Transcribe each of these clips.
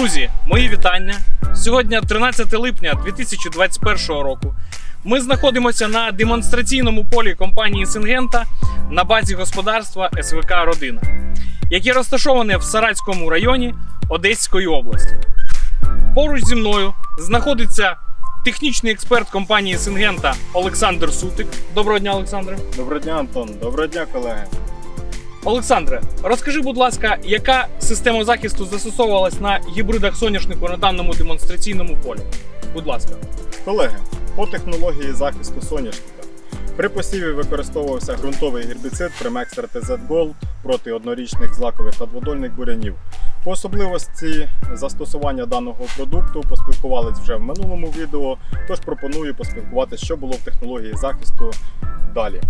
Друзі, мої вітання. Сьогодні 13 липня 2021 року. Ми знаходимося на демонстраційному полі компанії Сингента на базі господарства СВК Родина, яке розташоване в Саратському районі Одеської області. Поруч зі мною знаходиться технічний експерт компанії Сингента Олександр Сутик. Доброго дня, Олександре. Доброго дня, Антон. Доброго дня, колеги. Олександре, розкажи, будь ласка, яка система захисту застосовувалась на гібридах соняшнику на даному демонстраційному полі? Будь ласка. Колеги, по технології захисту соняшника. При посіві використовувався ґрунтовий гербіцид Primextra TZ Gold проти однорічних злакових та дводольних бурянів. По особливості застосування даного продукту поспілкувались вже в минулому відео, тож пропоную поспілкуватися, що було в технології захисту далі.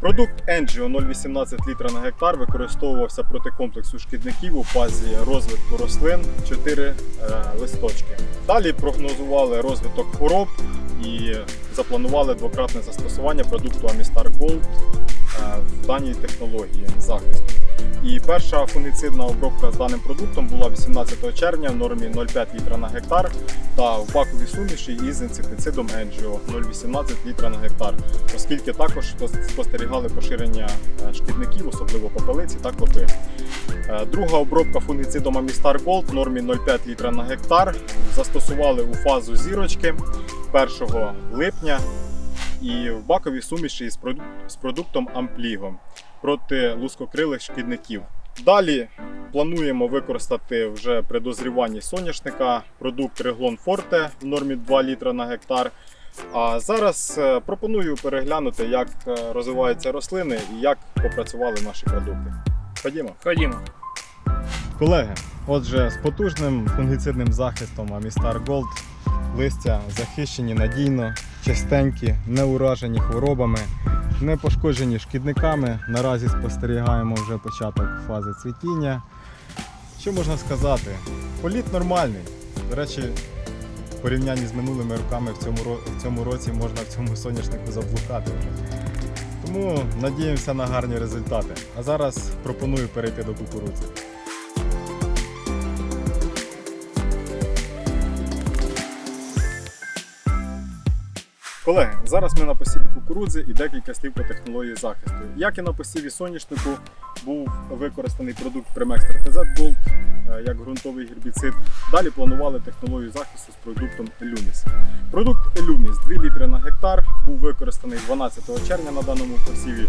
Продукт Engio 0,18 літра на гектар використовувався проти комплексу шкідників у фазі розвитку рослин 4 е, листочки. Далі прогнозували розвиток хвороб і запланували двократне застосування продукту Amistar Gold е, в даній технології захисту. І перша фунгіцидна обробка з даним продуктом була 18 червня в нормі 0,5 літра на гектар та в баковій суміші із інсектицидом Engio 0,18 літра на гектар, оскільки також спостерігали поширення е, шкідників, особливо попелиці та клопи. Е, Друга обробка фунгіцидом Amistar Gold в нормі 0,5 літра на гектар застосували у фазу зірочки 1 липня і в баковій суміші з продуктом Ampligo проти лускокрилих шкідників. Далі плануємо використати вже при дозріванні соняшника продукт Реглон Forte в нормі 2 літра на гектар. А зараз е, пропоную переглянути, як е, розвиваються рослини і як попрацювали наші продукти. Ходімо. Ходімо. Колеги, отже, з потужним фунгіцидним захистом Amistar Gold листя захищені надійно, чистенькі, не уражені хворобами, не пошкоджені шкідниками. Наразі спостерігаємо вже початок фази цвітіння. Що можна сказати? Політ нормальний. До речі, в порівнянні з минулими роками в цьому, в цьому році можна в цьому соняшнику заблукати. Тому надіємося на гарні результати. А зараз пропоную перейти до кукурудзи. Колеги, зараз ми на посіві кукурудзи і декілька слів по технології захисту. Як і на посіві соняшнику був використаний продукт Primextra TZ Gold е, як ґрунтовий гербіцид. Далі планували технологію захисту з продуктом Elumis. Продукт Elumis 2 літри на гектар був використаний 12 червня на даному посіві.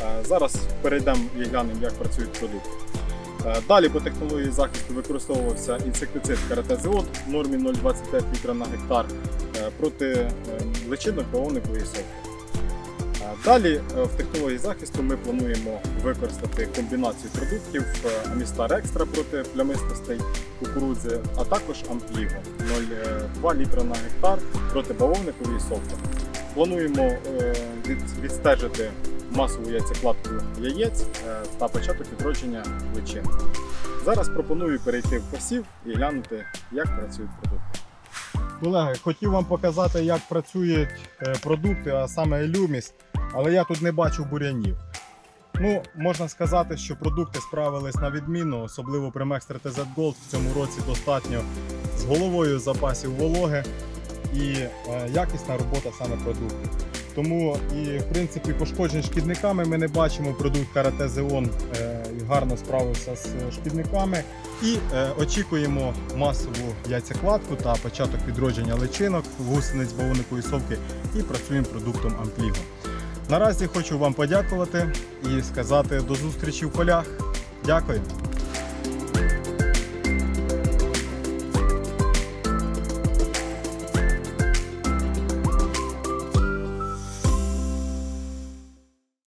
Е, Зараз перейдемо і глянемо, як працює продукт. Е, Далі по технології захисту використовувався інсектицид каратезіот в нормі 0,25 літра на гектар проти е, личинок бавовникової сотки. Е, Далі е, в технології захисту ми плануємо використати комбінацію продуктів е, Amistar Extra проти плямистостей кукурудзи, а також Ampligo 0,2 літра на гектар проти бавовникової сотки. Плануємо е, відстежити масову яйцекладку яєць е, та початок відродження личин. Зараз пропоную перейти в посів і глянути, як працюють продукти. Колеги, хотів вам показати, як працюють е, продукти, а саме Елюміс, але я тут не бачу бурянів. Ну, можна сказати, що продукти справились на відмінно, особливо при Mextra TZ Gold в цьому році достатньо з головою запасів вологи і е, якісна робота саме продуктів. Тому і в принципі пошкоджень шкідниками ми не бачимо. Продукт Карате Зеон е, гарно справився з шкідниками. І е, очікуємо масову яйцекладку та початок відродження личинок гусениць бавовникової совки і працюємо продуктом Ampligo. Наразі хочу вам подякувати і сказати до зустрічі в полях. Дякую.